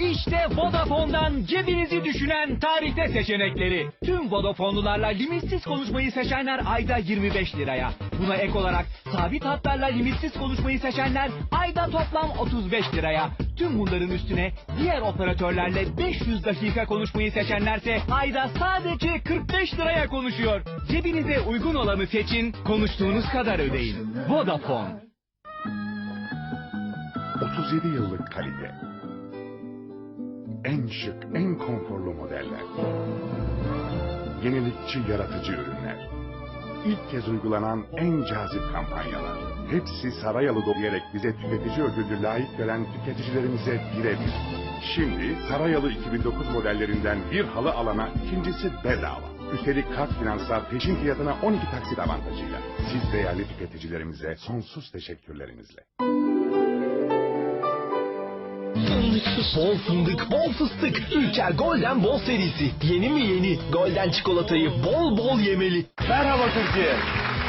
İşte Vodafone'dan cebinizi düşünen tarihte seçenekleri. Tüm Vodafone'lularla limitsiz konuşmayı seçenler ayda 25 liraya. Buna ek olarak sabit hatlarla limitsiz konuşmayı seçenler ayda toplam 35 liraya. Tüm bunların üstüne diğer operatörlerle 500 dakika konuşmayı seçenlerse ayda sadece 45 liraya konuşuyor. Cebinize uygun olanı seçin, konuştuğunuz kadar ödeyin. Vodafone. 37 yıllık kalite. En şık, en konforlu modeller. Yenilikçi, yaratıcı ürünler. İlk kez uygulanan en cazip kampanyalar. Hepsi Sarayalı diyerek bize tüketici ödülü layık gören tüketicilerimize birebir. Şimdi Sarayalı 2009 modellerinden bir halı alana ikincisi bedava. Üstelik kart finanslar peşin fiyatına 12 taksit avantajıyla. Siz değerli tüketicilerimize sonsuz teşekkürlerimizle. Bol fındık, bol fıstık. Ülker Golden Bol serisi. Yeni mi yeni? Golden çikolatayı bol bol yemeli. Merhaba Türkiye.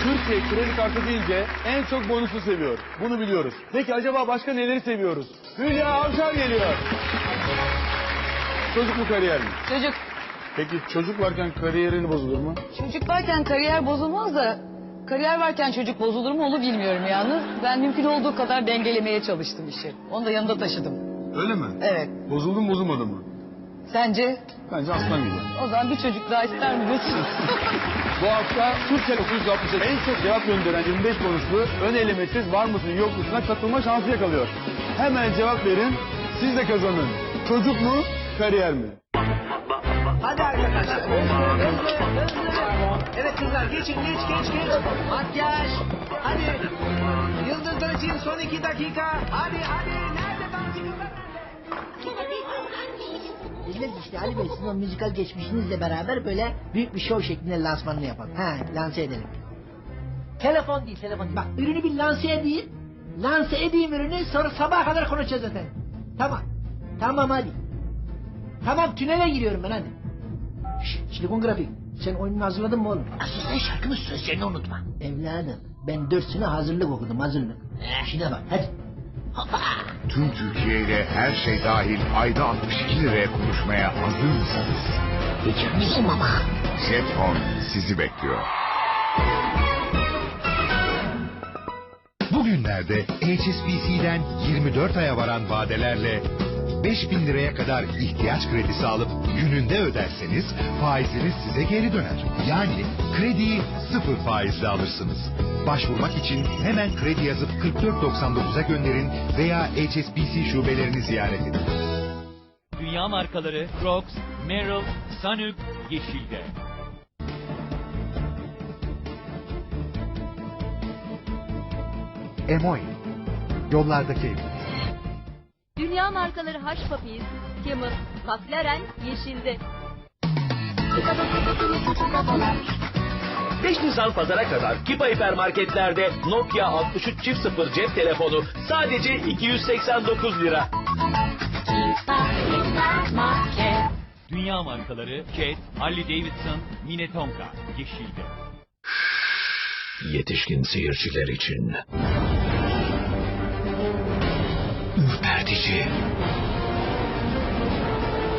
Türkiye kredi kartı deyince en çok bonusu seviyor. Bunu biliyoruz. Peki acaba başka neleri seviyoruz? Hülya Avşar geliyor. Çocuk mu kariyer mi? Çocuk. Peki çocuk varken kariyerin bozulur mu? Çocuk varken kariyer bozulmaz da kariyer varken çocuk bozulur mu onu bilmiyorum yalnız. Ben mümkün olduğu kadar dengelemeye çalıştım işi. Onu da yanında taşıdım. Öyle mi? Evet. Bozuldu mu bozulmadı mı? Sence? Bence aslan gibi. O zaman bir çocuk daha ister misin? Bu hafta Türkcell 960'a en çok cevap gönderen 25 konuşlu ön elemesiz var mısın yok musun'a katılma şansı yakalıyor. Hemen cevap verin siz de kazanın. Çocuk mu kariyer mi? Hadi arkadaşlar. Hızlı, hızlı, hızlı. Evet kızlar geçin geç geç geç. Makyaj. Hadi. Yıldızlar için son iki dakika. Hadi hadi. Nerede dansçılar Dediler ki işte Ali Bey sizin o müzikal geçmişinizle beraber böyle büyük bir show şeklinde lansmanını yapalım. Ha lanse edelim. Telefon değil telefon değil. Bak ürünü bir lanse edeyim. Lanse edeyim ürünü sonra sabaha kadar konuşacağız zaten. Tamam. Tamam hadi. Tamam tünele giriyorum ben hadi. Şşş silikon grafik. Sen oyununu hazırladın mı oğlum? Asıl sen şarkının sözlerini unutma. Evladım ben dört sene hazırlık okudum hazırlık. Şuna bak hadi. Tüm Türkiye ile her şey dahil ayda 62 liraya konuşmaya hazır mısınız? Bizim ama. Jetphone sizi bekliyor. Bugünlerde HSBC'den 24 aya varan vadelerle 5000 liraya kadar ihtiyaç kredisi alıp gününde öderseniz faiziniz size geri döner. Yani krediyi sıfır faizle alırsınız. Başvurmak için hemen kredi yazıp 4499'a gönderin veya HSBC şubelerini ziyaret edin. Dünya markaları Crocs, Merrell, Sanuk, Yeşil'de. Emoy, yollardaki eviniz. Dünya markaları Hush Puppies, Camel, McLaren, Yeşil'de. 5 Nisan pazara kadar Kipa hipermarketlerde Nokia 63 çift sıfır cep telefonu sadece 289 lira. Dünya markaları Cat, Harley Davidson, Minnetonka, Yeşil'de. Yetişkin seyirciler için. Ürpertici.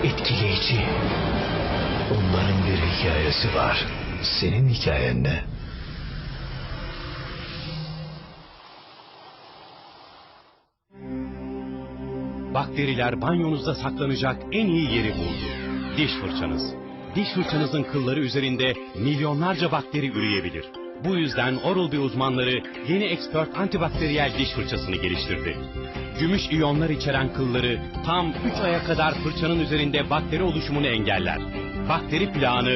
Etkileyici. Onların bir hikayesi var. Senin hikayen ne? Bakteriler banyonuzda saklanacak en iyi yeri buldu. Diş fırçanız. Diş fırçanızın kılları üzerinde milyonlarca bakteri üreyebilir. Bu yüzden Oral-B uzmanları yeni Expert antibakteriyel diş fırçasını geliştirdi. Gümüş iyonlar içeren kılları tam 3 aya kadar fırçanın üzerinde bakteri oluşumunu engeller. Bakteri plağını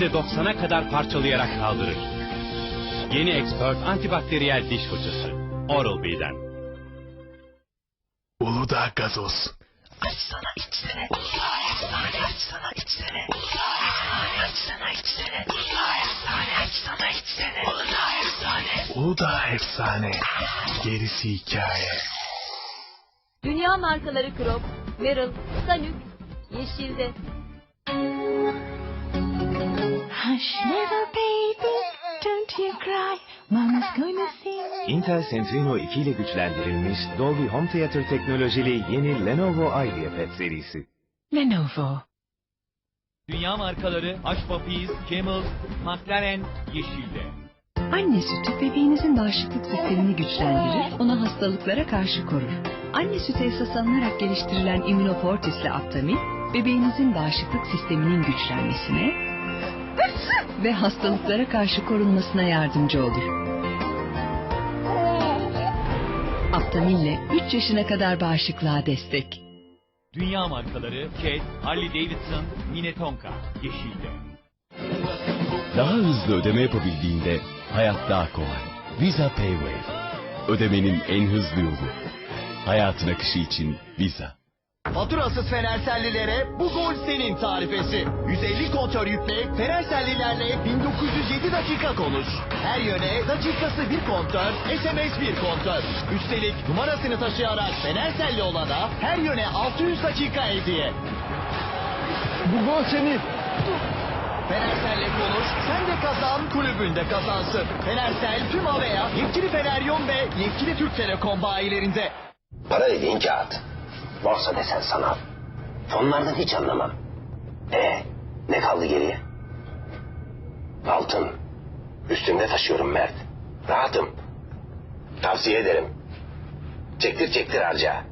%90'a kadar parçalayarak kaldırır. Yeni Expert antibakteriyel diş fırçası. Oral-B'den. Uludağ gazoz. Açsana içsene. Efsane açsana içsene. Açsana içsene. Efsane açsana içsene. Efsane. Uludağ efsane. Gerisi hikaye. Dünya markaları Crocs, Merrell, Sanuk, Yeşil'de. Hush, little baby, don't you cry. Intel Centrino 2 ile güçlendirilmiş Dolby Home Theater teknolojili yeni Lenovo IdeaPad serisi. Lenovo. Dünya markaları Hush Puppies, Camel, McLaren, Yeşil'de. Anne sütü bebeğinizin bağışıklık sistemini güçlendirir, onu hastalıklara karşı korur. Anne sütü esas alınarak geliştirilen Immunofortis ile Aptamil, bebeğinizin bağışıklık sisteminin güçlenmesine ve hastalıklara karşı korunmasına yardımcı olur. Aptamil ile 3 yaşına kadar bağışıklığa destek. Dünya markaları Ked, Harley Davidson, Minnetonka, Yeşil'de. Daha hızlı ödeme yapabildiğinde hayat daha kolay. Visa PayWave. Ödemenin en hızlı yolu. Hayatın akışı için Visa. Faturasız Fenersellilere bu gol senin tarifesi. 150 kontör yükle Fenersellilerle 1907 dakika konuş. Her yöne dakikası bir kontör, SMS bir kontör. Üstelik numarasını taşıyarak Fenerselli olana her yöne 600 dakika hediye. Bu gol senin. Fenersel'le konuş, sen de kazan, kulübün de kazansın. Fenersel tüm Avea, yetkili Feneryon ve yetkili Türk Telekom bayilerinde. Para dediğin kağıt. Borsa desen sanal. Fonlardan hiç anlamam. E ne kaldı geriye? Altın. Üstümde taşıyorum Mert. Rahatım. Tavsiye ederim. Çektir çektir harca.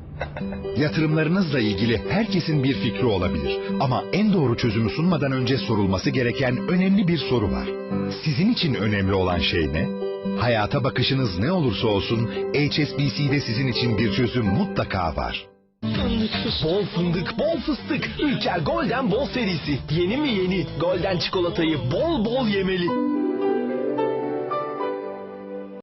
Yatırımlarınızla ilgili herkesin bir fikri olabilir. Ama en doğru çözümü sunmadan önce sorulması gereken önemli bir soru var. Sizin için önemli olan şey ne? Hayata bakışınız ne olursa olsun HSBC'de sizin için bir çözüm mutlaka var. Bol fındık, bol fıstık. Ülker Golden Bol serisi. Yeni mi yeni? Golden çikolatayı bol bol yemeli.